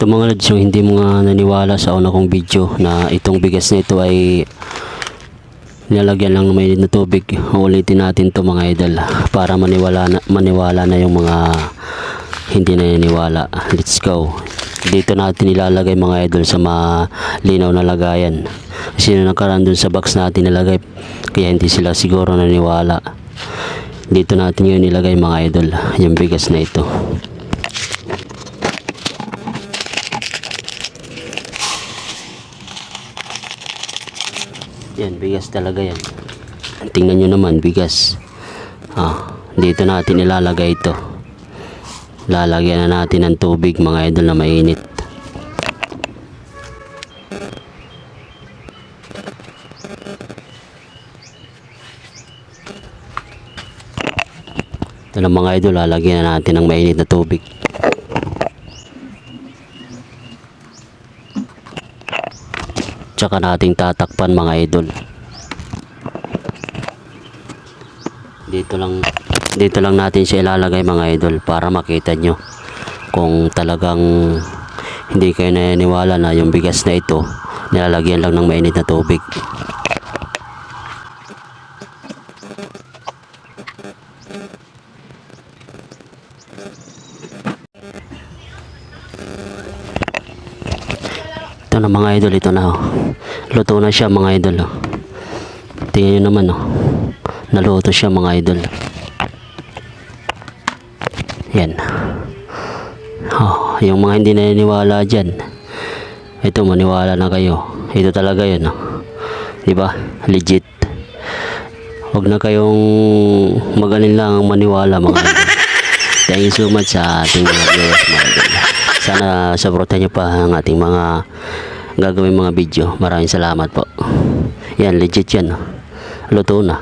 Ito mga lads, yung hindi mga naniwala sa una kong video na itong bigas na ito ay nilalagyan lang ng mainit na tubig. Ulitin natin to mga idol para maniwala na, maniwala na yung mga hindi naniniwala. Let's go. Dito natin ilalagay mga idol sa malinaw na lagayan. Sino nagkaroon dun sa box natin nilagay kaya hindi sila siguro naniwala. Dito natin yun ilagay mga idol, yung bigas na ito. Yan, bigas talaga yan. Tingnan nyo naman, bigas. Ah, dito natin ilalagay ito. Lalagyan na natin ng tubig mga idol na mainit. Ito na mga idol, lalagyan na natin ng mainit na tubig. Tsaka nating tatakpan mga idol. Dito lang dito lang natin siya ilalagay mga idol para makita nyo kung talagang hindi kayo naniniwala na yung bigas na ito nilalagyan lang ng mainit na tubig. Na mga idol, ito na. oh. Luto na siya mga idol. oh. Tingnan nyo naman. Oh. Naluto siya mga idol. Yan. Oh, yung mga hindi naniniwala dyan. Ito, maniwala na kayo. Ito talaga yun. Oh. Diba? Legit. Huwag na kayong magaling lang ang maniwala mga idol. Thank you so much sa ating mga viewers mga idol. Sana supportan nyo pa ang ating mga gagawin mga video. Maraming salamat po. Yan, legit yan. Luto na.